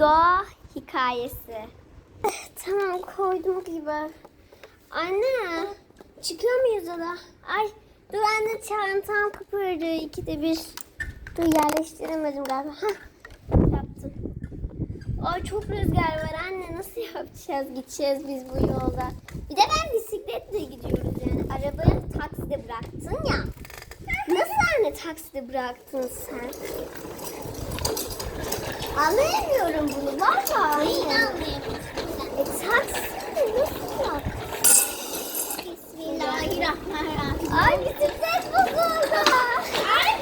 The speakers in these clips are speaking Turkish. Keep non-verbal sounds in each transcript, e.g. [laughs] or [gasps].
doğa hikayesi. [laughs] tamam koydum gibi. Anne çıkıyor muyuz oda? Ay dur anne çantam kıpırdı ikide bir. Dur yerleştiremedim galiba. Hah yaptım. Ay çok rüzgar var anne nasıl yapacağız gideceğiz biz bu yolda. Bir de ben bisikletle gidiyoruz yani. Arabayı takside bıraktın ya. Nasıl anne takside bıraktın sen? Anlayamıyorum bunu valla. Neyi anlayamıyorsun E takside nasıl bıraktın? Bismillahirrahmanirrahim. Ay bisiklet bozuldu. Ay.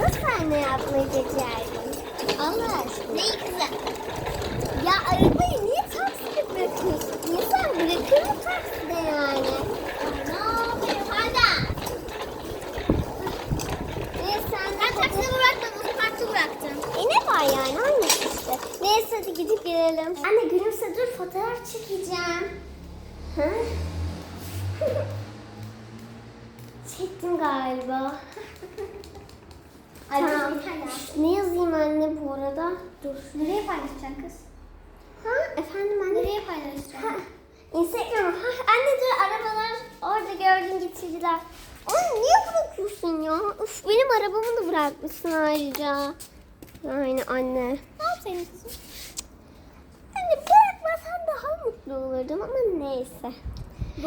Nasıl anne yapmayı becerdin? Allah aşkına. Neyi kızım? Ya arabayı niye takside bırakıyorsun? İnsan bırakır mı takside yani? Ne yapayım hala? Neyse sen de Ben takside bırakmadım, otoparkta bıraktım. E ne var yani aynısı işte. Neyse hadi gidip gelelim. Anne gülümse dur fotoğraf çekeceğim. Hı? [laughs] Çektim galiba. Ay, Tamam. Ne yazayım anne bu arada? Dur. Nereye paylaşacaksın kız? Ha efendim anne? Nereye Ha, paylaşacaksın? Instagram. Ha, anne dur arabalar orada gördüm getirdiler. Onu niye bırakıyorsun ya? Uf, benim arabamı da bırakmışsın ayrıca. Yani anne. Ne yapsaydın kızım? Mutlu olurdum ama neyse.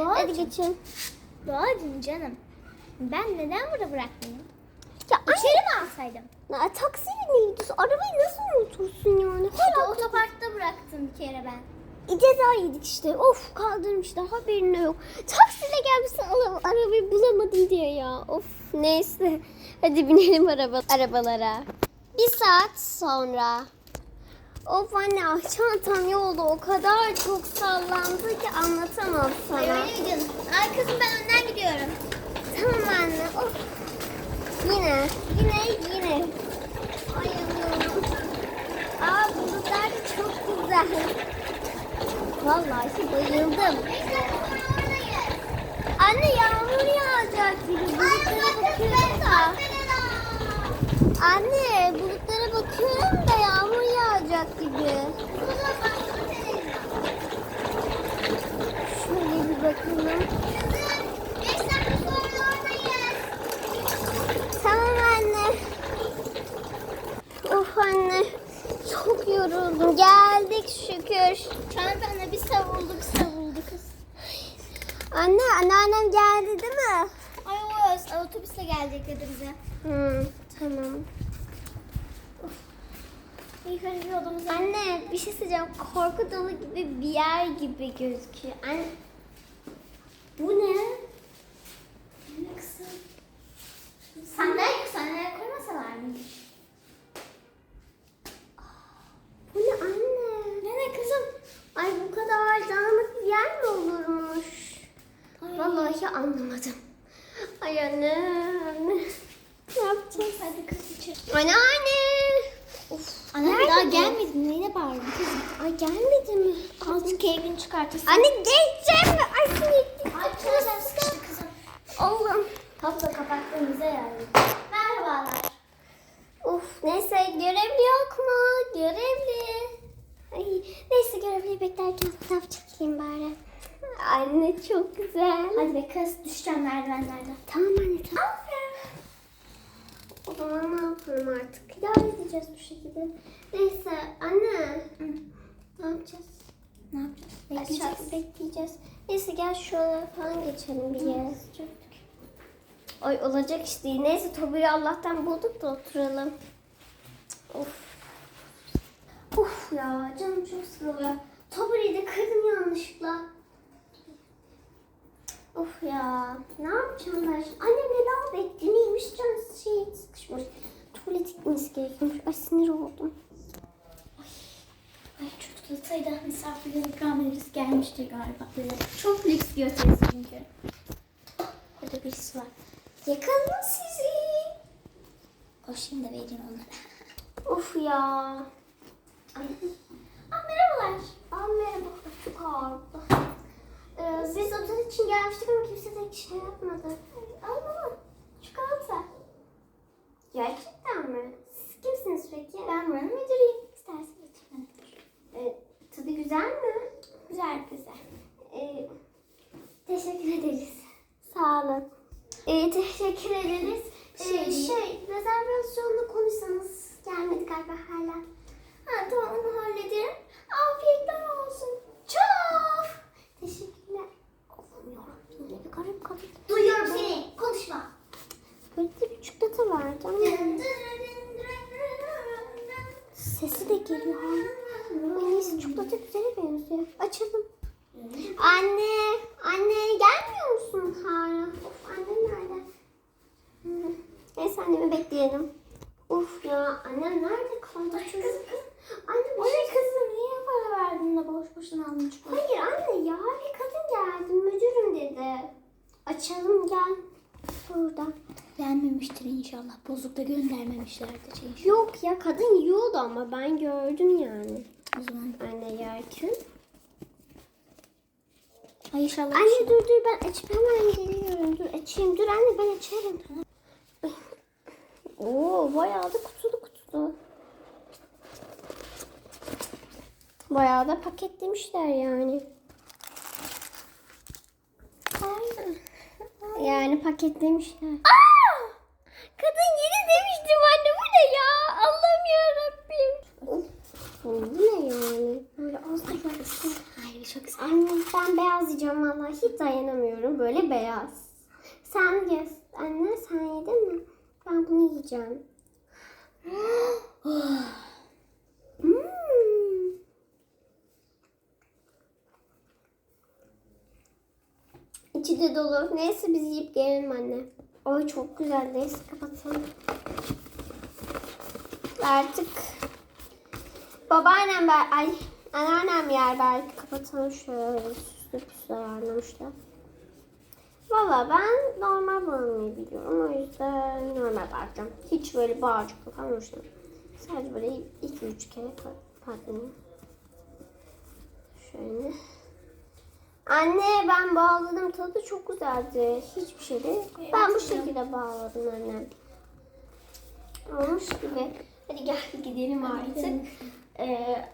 Hadi geçelim. Doğacım canım. Ben neden burada bırakmayayım? Ya. İçeri mi alsaydım? Ya, taksiyle ne gidiyorsun? Arabayı nasıl unutursun yani? İşte Hala otoparkta bıraktım bir kere ben. E, ceza yedik işte. Of kaldırmışlar haberin yok. Taksiyle gelmişsin ara- arabayı bulamadın diye ya. Of neyse. Hadi binelim araba arabalara. Bir saat sonra. Of anne ah, çantam yolda o kadar çok sallandı ki anlatamam sana. Ay öyle canım? Ay kızım ben önden gidiyorum. Tamam anne. Of. Yine, yine, yine. Bayılıyorum. Aa bulutlar da çok güzel. Vallahi bayıldım. Anne yağmur yağacak gibi. Bulutlara bakıyorum da. Anne bulutlara bakıyorum da yağmur yağacak gibi. Şöyle bir bakalım. Tamam anne. Of anne. Çok yoruldum. Geldik şükür. Çantamla bir savuldu bir savuldu kız. Anne anneannem geldi değil mi? Ay o otobüsle gelecek dedi bize. Hı, tamam. Yukarı bir odamıza. Anne bir şey söyleyeceğim. Korku dolu gibi bir yer gibi gözüküyor. Anne. Bu ne? Ne kızım? Sandalye sandalye koymasalar mı? Bu ne anne? Ne ne kızım? Ay bu kadar dağınık bir yer mi olurmuş? Ay. Vallahi anlamadım. Ay anne, anne. Ne yapacağız? Hadi kız içeri. Anneanne. Of. Anne nerede daha bu? Gelmedi? Neyine bağırdın kızım? Ay gelmedi mi? Azıcık keyfini çıkartırsın. Anne geçeceğim mi? Ay sinirli. Ay kızım sıkıştı kızım. Allah'ım. Kapla kapattığımıza yani. Merhabalar. Of neyse görevli yok mu? Görevli. Ay, neyse görevliyi beklerken fotoğraf çekeyim bari. Anne çok güzel. Hadi be kız düşeceğim merdivenlerden. Tamam anne tamam. O zaman ne yapalım artık? İdare edeceğiz bu şekilde. Neyse anne. Ne yapacağız? Ne yapacağız? Bekleyeceğiz. Bekleyeceğiz. Neyse gel şuralara falan geçelim bir yere. Ay olacak işte. değil. Neyse Tobi'yi Allah'tan bulduk da oturalım. Of. Of ya canım çok sıkılıyor. Tobi'yi de kırdım yanlışlıkla. Of ya. Ne yapacağım ben? Annem ne daha bekliyor? Neymiş can şey sıkışmış. Tuvalet gitmesi gerekiyormuş. Ay sinir oldum. Ay çocuklar da misafirlere ikram ederiz gelmiştir galiba. Böyle çok lüks gösterisi çünkü. Burada birisi var. Yakaladım sizi. Koşayım da vereyim onlara. Of ya. Ay. Aa, merhabalar. Aa, merhaba. Çok ağırdı. Ee, biz otel için gelmiştik ama kimse de şey yapmadı. Ay baba. Çikolata. Gerçekten Yağmur, siz kimsiniz peki? Ben buranın müdürüyüm. İstersen otur. Ee, tadı güzel mi? Güzel güzel. Ee, teşekkür ederiz. Çikolata güzele benziyor. Açalım. Anne, anne gelmiyor musun hala? Of annem nerede? Hmm. Neyse annemi bekleyelim. Uf ya annem nerede kaldı? Kızım, Anne bir O ne şey kızım niye para verdin de boş boşuna aldın çikolata? Hayır anne ya bir kadın geldi müdürüm dedi. Açalım gel. Burada. Beğenmemiştir inşallah. Bozuk da göndermemişlerdir inşallah. Yok ya kadın yiyordu ama ben gördüm yani. O zaman. Anne yerken. Ay inşallah. Anne dur dur ben açıp hemen geliyorum. Dur açayım. Dur anne ben açarım. Oo bayağı da kutulu kutulu. Bayağı da paketlemişler yani. Yani paketlemişler. Aa! Kadın yeni demiştim anne bu ne ya? Allah'ım yarabbim. Of, bu ne yani? Böyle az da gelsin. Güzel. Anne ben beyaz yiyeceğim vallahi hiç dayanamıyorum böyle beyaz. Sen ye. Anne sen yedin mi? Ben bunu yiyeceğim. [gasps] Hmm. İçi de dolu. Neyse biz yiyip gelelim anne. Oy çok güzel. Neyse kapatalım. Artık babaannem ben ay anneannem yer belki kapatalım şöyle süslü püslü ayarlamışlar. Valla ben normal bağlamayı biliyorum. O yüzden normal bağlayacağım. Hiç böyle bağcıklı falan hoşlanmıyorum. Sadece böyle iki üç kere patlanıyor. Şöyle. Anne ben bağladım. Tadı çok güzeldi. Hiçbir şey değil. Ben bu şekilde bağladım annem. Olmuş gibi. Hadi gel gidelim artık. Ee,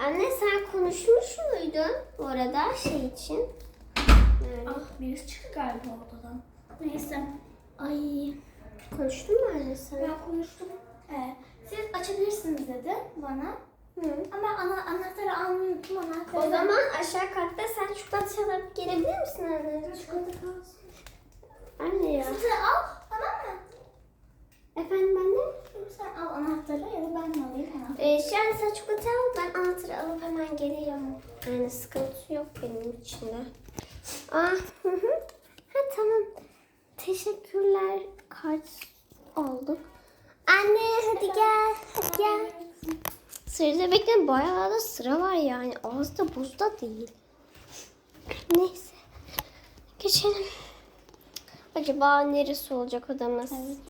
anne sen konuşmuş muydun bu arada şey için? Yani, Ah birisi çıktı galiba odadan. Neyse. Ay. konuştun mu anne sen? Ben konuştum. Ee, siz açabilirsiniz dedi bana. Hı. Ama ana, anahtarı almayı unuttum anahtarı. O zaman aşağı katta sen çikolata alıp gelebilir misin anne? çikolata kalsın. Anne ya. Çikolata al tamam mı? Efendim anne? Sen al anahtarı ya da ben mi alayım anahtarı? Sen çikolata al ben anahtarı alıp hemen geliyorum. Yani sıkıntı yok benim için de. Ah. Ha tamam. Teşekkürler. Kart aldık. Anne hadi gel. Hadi gel. Sırada bekleyin bayağı da sıra var yani. Az da buz da değil. Neyse. Geçelim. Acaba neresi olacak odamız? Evet.